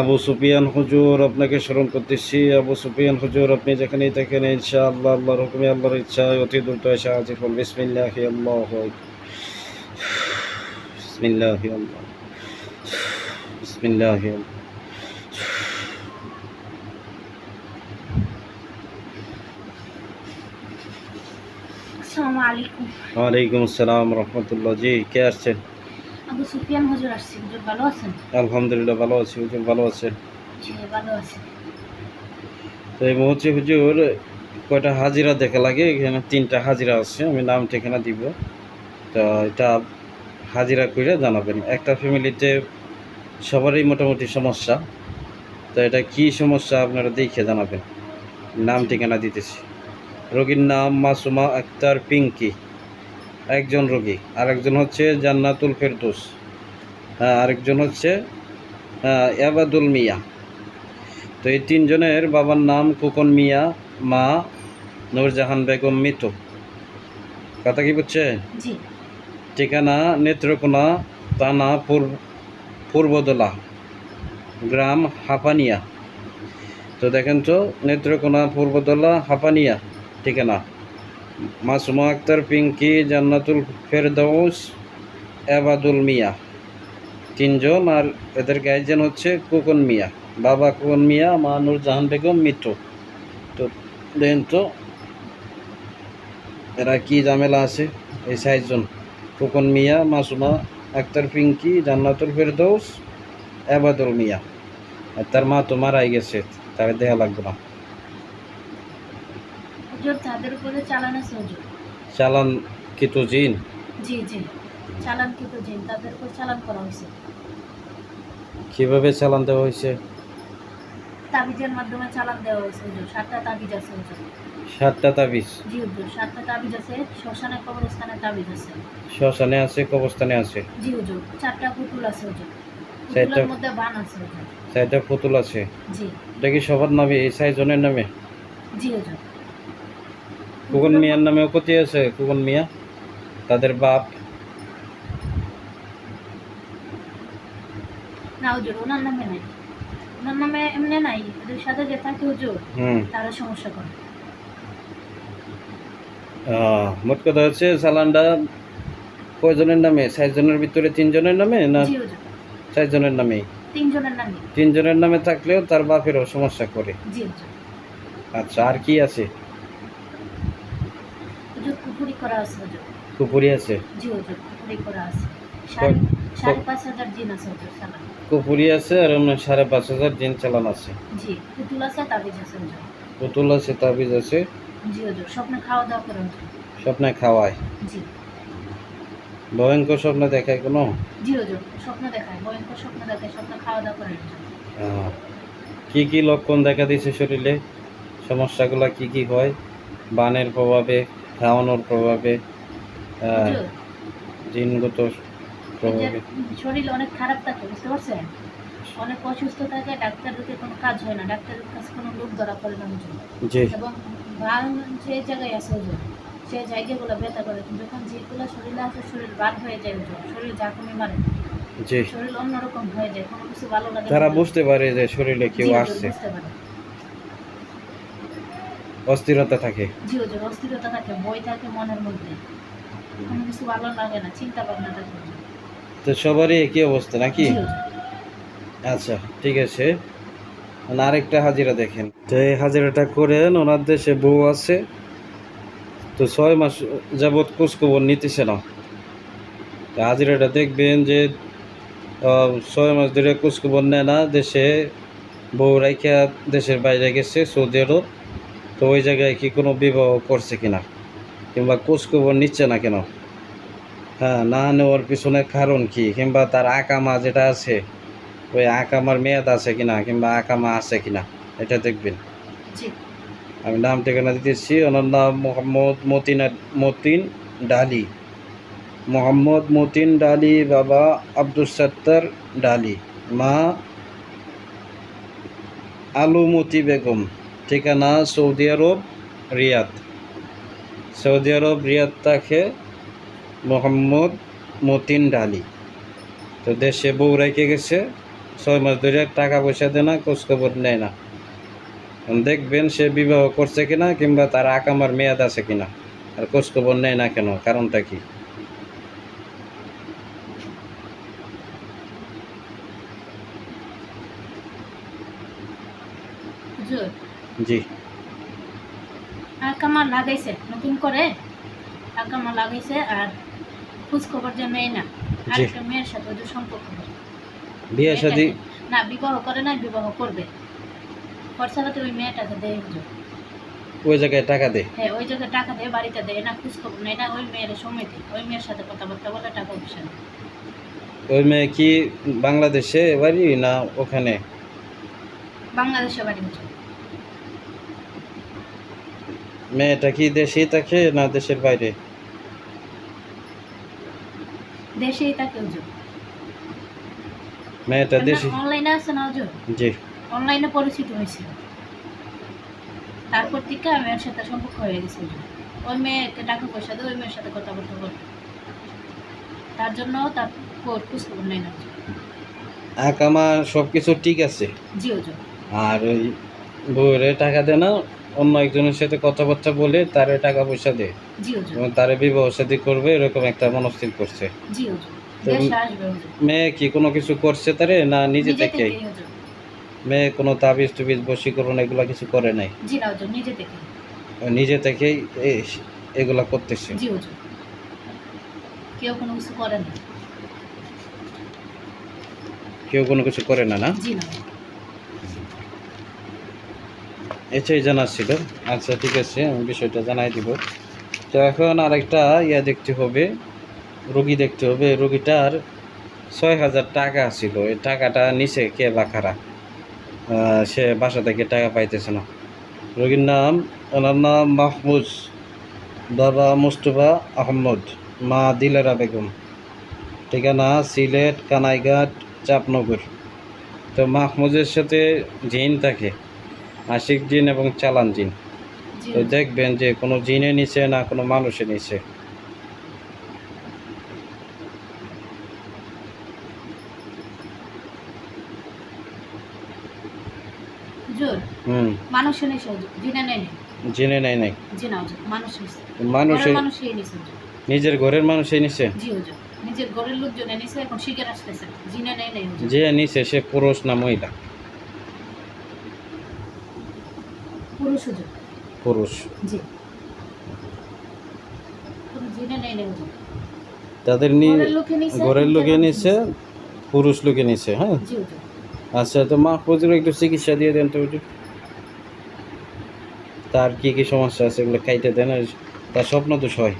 আবু সুফিয়ান হুজুর আপনাকে স্মরণ করতেছি আবু সুফিয়ান হুজুর আপনি যেখানেই থাকেন ইনশা আল্লাহ আল্লাহর হুকুমে আল্লাহর ইচ্ছায় অতি দ্রুত এসে হাজির হন। বিসমিল্লাহ আল্লাহ। বিসমিল্লাহ আল্লাহ। বিসমিল্লাহ আল্লাহ। আলাইকুম। ওয়ালাইকুম আসসালাম রহমতুল্লাহ। জি কে আসছেন? আবু সুফিয়ান হুজুর আসছি হুজুর ভালো আছেন? আলহামদুলিল্লাহ ভালো আছি হুজুর ভালো আছেন? জি ভালো আছি। তো এই মুহূর্তে হুজুর কয়টা হাজিরা দেখা লাগে? এখানে তিনটা হাজিরা আছে আমি নাম ঠিকানা দিব। তো এটা হাজিরা করে জানাবেন। একটা ফ্যামিলিতে সবারই মোটামুটি সমস্যা। তো এটা কি সমস্যা আপনারা দেখে জানাবেন। নাম ঠিকানা দিতেছি। রোগীর নাম মাসুমা আক্তার পিঙ্কি। একজন রোগী আরেকজন হচ্ছে জান্নাতুল ফেরদৌস হ্যাঁ আরেকজন হচ্ছে এবাদুল মিয়া। তো এই তিনজনের বাবার নাম কুকন মিয়া মা নূরজাহান বেগম মিতু। কথা কি বুঝছে? ঠিকানা নেত্রকোনা তানা পূর্ব পূর্বদোলা গ্রাম হাপানিয়া। তো দেখেন তো নেত্রকোনা পূর্বদোলা হাপানিয়া ঠিকানা। মাসুমা আক্তার, পিঙ্কি, জান্নাতুল ফেরদৌস এবাদুল মিয়া তিনজন, আর এদের গার্জেন হচ্ছে কুকন মিয়া। বাবা কুকন মিয়া, মা নূরজাহান বেগম মিত্র তো দেখেন তো, এরা কি ঝামেলা আছে? এই সাইজন ফুকন মিয়া, মাসুমা আক্তার, পিঙ্কি, জান্নাতুল ফেরদৌস এবাদুল মিয়া। আর তার মা তো মারাই গেছে, তার দেহা লাগবে না। হুজুর তাদের উপরে চালান আছে হুজুর চালান কিতু জিন? জি জি। চালান কিন্তু জিন তাদের উপর চালান করা হয়েছে। কীভাবে চালান দেওয়া হয়েছে? তাবিজের মাধ্যমে চালান দেওয়া হয়েছে হুজুর। সাতটা তাবিজ আছে হুজুর। সাতটা তাবিজ? জি হুজুর। সাতটা তাবিজ আছে শ্মশানে কবরস্থানে তাবিজ আছে। শ্মশানে আছে কবস্থানে আছে? জি হুজুর। চারটা পুতুল আছে হুজুর। পুতুলের মধ্যে বান আছে হুজুর। চারটা পুতুল আছে? জি। এটা কি সবার নামে? এই সাইজনের নামে? জি হুজুর। কুকন মিয়ার নামেও কতি আছে কুকন মিয়া। তাদের বাপ। না হুজুর ওনার নামে নাই। ওনার নামে এমনি নাই ওদের সাথে যে থাকে হুজুর তারা সমস্যা করে। মোট কথা হচ্ছে চালানটা কয়জনের নামে? চারজনের ভিতরে তিনজনের নামে না চারজনের তিনজনের নামে। তিনজনের নামে থাকলেও তার বাপেরও সমস্যা করে। আচ্ছা আর কি আছে? কুপুরি করা আছে হুজুর কুপুরি আছে। জি হুজুর করা আছে। সাড়ে সাড়ে পাঁচ হাজার জিন আছে হুজুর সালাম কুপুরি আছে আর সাড়ে পাঁচ হাজার দিন চালান আছে। জি পুতুল আছে তাবিজ আছে হুজুর পুতুল আছে তাবিজ আছে। জি হুজুর স্বপ্নে খাওয়া দাওয়া করে হুজুর স্বপ্নে খাওয়ায়। জি। ভয়ঙ্কর স্বপ্নে দেখায় কোনো? জি হুজুর স্বপ্ন দেখায় ভয়ঙ্কর স্বপ্ন দেখায় স্বপ্নে খাওয়া দাওয়া করে কি কি লক্ষণ দেখা দিছে শরীরে? সমস্যাগুলো কি কি হয়? বানের প্রভাবে খাওয়ানোর প্রভাবে জিনগত প্রভাবে। শরীর অনেক খারাপ থাকে বুঝতে পারছেন? অনেক অসুস্থ থাকে ডাক্তারদের কোনো কাজ হয় না ডাক্তারের কাছে কোনো লোক ধরা পড়ে না এবং বান যে জায়গায় আছে হুজুর সেই জায়গাগুলো ব্যথা করে যখন যেগুলো শরীরে আছে শরীর বার হয়ে যায় হুজুর শরীর জাকুমি মারে। জি। শরীর অন্যরকম হয়ে যায় কোনো কিছু ভালো লাগে না। তারা বুঝতে পারে যে শরীরে কেউ আসছে। বুঝতে পারে। অস্থিরতা থাকে। জি হুজুর অস্থিরতা থাকে বই থাকে মনের মধ্যে। কোনো কিছু ভালো লাগে না চিন্তা ভাবনা থাকে। তো সবারই একই অবস্থা নাকি? আচ্ছা ঠিক আছে। আরেকটা হাজিরা দেখেন। তো এই হাজিরাটা করেন ওনার দেশে বউ আছে। তো ছয় মাস যাবৎ খোঁজখবর নিতেছে না। তো হাজিরাটা দেখবেন যে ছয় মাস ধরে খোঁজখবর নেয় না দেশে বউ রাইখা দেশের বাইরে গেছে সৌদি আরব। তো ওই জায়গায় কি কোনো বিবাহ করছে কিনা? কিংবা খোঁজখবর নিচ্ছে না কেন? হ্যাঁ না নেওয়ার পিছনে কারণ কি? কিংবা তার আকামা যেটা আছে ওই আকামার মেয়াদ আছে কিনা? কিংবা আকামা আছে কিনা? এটা দেখবেন। আমি নাম ঠিকানা দিতেছি ওনার নাম মোহাম্মদ মতিন মতিন ডালি। মোহাম্মদ মতিন ডালি বাবা আব্দুল সত্তার ডালি। মা আলুমতি বেগম। ঠিকানা Saudi Arab, Riyadh. Saudi Arab, Riyadh থাকে মোহাম্মদ মতিন ডালি। তো দেশে বউ রেখে গেছে, ছয় মাস ধরে টাকা পয়সা দেয় না, খোঁজখবর নেয় না। দেখবেন সে বিবাহ করছে কিনা কিংবা তার আকামার মেয়াদ আছে কিনা, আর খোঁজখবর নেয় না কেন, কারণটা কি হুজুর জি। আকামা লাগাইছে নতুন করে? আকামা লাগাইছে আর খোঁজ খবর যে নেই না আর। একটা মেয়ের সাথে ওদের সম্পর্ক বিয়ে শাদি না বিবাহ করে না বিবাহ করবে। খরচালাতে ওই মেয়েটাকে দেয় ওই জায়গায় টাকা দে। হ্যাঁ ওই জায়গায় টাকা দেয় বাড়িতে দেয় না খোঁজ খবর নেয় না ওই মেয়ের সমিতি ওই মেয়ের সাথে কথাবার্তা বলে টাকা পয়সা ওই মেয়ে কি বাংলাদেশে বাড়ি না ওখানে? বাংলাদেশে বাড়ি হুজুর মেয়েটা কি দেশেই থাকে না দেশের বাইরে? দেশেই থাকে মেয়েটা দেশে অনলাইনে আছে না হুজুর? জি। অনলাইনে পরিচিত হয়েছিল তারপর থেকে আমি ওর সাথে সম্পর্ক হয়ে গেছে ওই মেয়েকে টাকা পয়সা দিয়ে ওই মেয়ের সাথে কথাবার্তা বলে। তার জন্য তার খোঁজ খবর নেই না। আকামা সব কিছু ঠিক আছে? জি হুজুর। আর ওই বউরে টাকা দেয় না? অন্য একজনের সাথে কথাবার্তা বলে তারে টাকা পয়সা দেয় এবং তারে বিবাহ শাদী করবে এরকম একটা মনস্থির করছে। মেয়ে কি কোনো কিছু করছে তারে না নিজে থেকেই? মেয়ে কোনো তাবিজ টুবিজ বশীকরণ এগুলো কিছু করে নাই? নিজে থেকে থেকেই এগুলা করতেছে। কেউ কোনো কিছু করে না। কেউ কোনো কিছু করে না না জি না হুজুর। এটাই জানার ছিল। আচ্ছা ঠিক আছে আমি বিষয়টা জানাই দিব। তো এখন আরেকটা ইয়া দেখতে হবে রুগী দেখতে হবে। রুগীটার ছয় হাজার টাকা ছিল। এই টাকাটা নিচে কে বা কারা? আহ, সে বাসা থেকে টাকা পাইতেছে না। রোগীর নাম ওনার নাম মাহমুদ বাবা মুস্তফা আহমদ। মা দিলেরা বেগম। ঠিকানা সিলেট কানাইঘাট চাপনগর তো মাহমুদের সাথে জিন থাকে। আশিক জিন এবং চালান জিন। তো দেখবেন যে কোনো জিনে নিচে না কোনো মানুষে নিচে জিনে নেই? নেই। নিছে? ঘরের মানুষই নিজের ঘরের মানুষে নিচে জি হুজুর নিজের ঘরের লোকজন এনেছে এখন শিকার আসতেছে। জিনে নেই নেই হুজুর যে নিচে সে পুরুষ না মহিলা। পুরুষ হুজুর জি। তাদের নিয়ে ঘরের লোকে নিছে ঘরের লোকে নিজের নিচে পুরুষ লোকে নিচ্ছে হ্যাঁ? আচ্ছা তো মা হুজুর একটু চিকিৎসা দিয়ে দেন তো হুজুর। তার কি কি সমস্যা আছে এগুলো খাইতে দেন আর তার স্বপ্ন তো হয়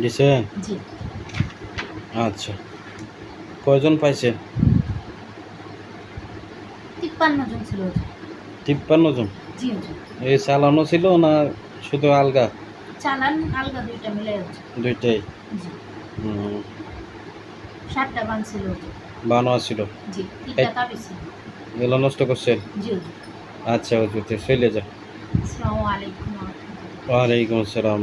দিছে আচ্ছা। কয়জন পাইছে তিপ্পান্ন জন ছিল তিপ্পান্ন জন? এই চালানো ছিল না শুধু আলগা? চালান আলগা দুইটা মিলে দুইটাই? জি। হুম, সাতটা বান ছিল বানো ছিল? এই- এগুলো নষ্ট করছেন? আচ্ছা হুজুর চলে যা। ওয়ালাইকুম আসসালাম